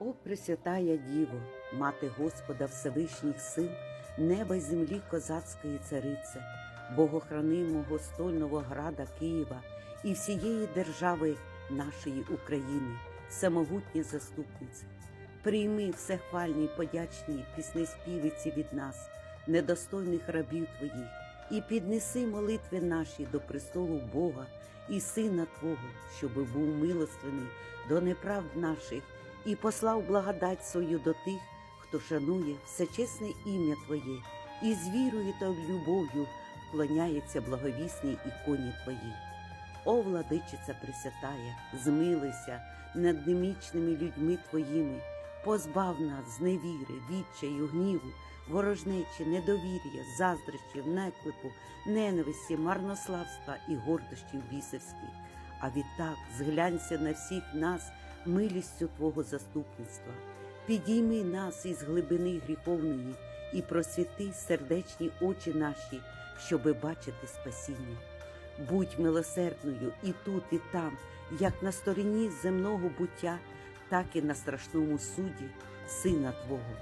О, Пресвятая Діво, Мати Господа Всевишніх сил, неба й землі козацької царице, богохранимого стольного града Києва і всієї держави нашої України, самогутня заступниця, прийми всехвальні подячні пісни співиці від нас, недостойних рабів Твоїх, і піднеси молитви наші до престолу Бога і Сина Твого, щоби був милостивний до неправд наших і послав благодать свою до тих, хто шанує всечесне ім'я Твоє, і з вірою та любов'ю вклоняється благовісній іконі Твоїй. О, владичиця Пресвятая, змилися над немічними людьми Твоїми, позбав нас з невіри, відчаю, гніву, ворожнечі, недовір'я, заздрощів, неклепу, ненависті, марнославства і гордощів бісівських. А відтак зглянься на всіх нас милістю Твого заступництва. Підійми нас із глибини гріховної і просвіти сердечні очі наші, щоби бачити спасіння. Будь милосердною і тут, і там, як на стороні земного буття, так і на страшному суді Сина Твого.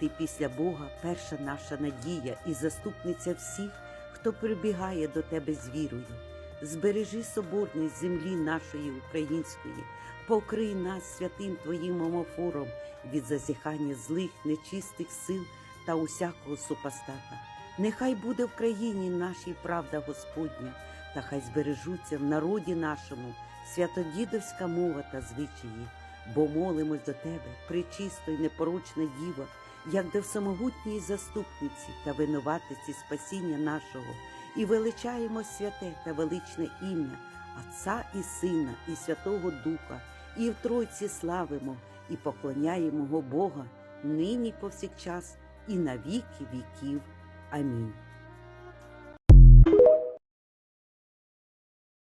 Ти після Бога перша наша надія і заступниця всіх, хто прибігає до Тебе з вірою. Збережи соборність землі нашої української, покрий нас святим Твоїм омофором від зазіхання злих, нечистих сил та усякого супостата. Нехай буде в країні нашій правда Господня, та хай збережуться в народі нашому святодідовська мова та звичаї, бо молимось до Тебе, пречисто й непорочна діва, як до всемогутньої заступниці та винуватиці спасіння нашого, і величаємо святе та величне ім'я Отця і Сина, і Святого Духа, і в Тройці славимо, і поклоняємо Бога нині повсякчас, і на віки віків. Амінь.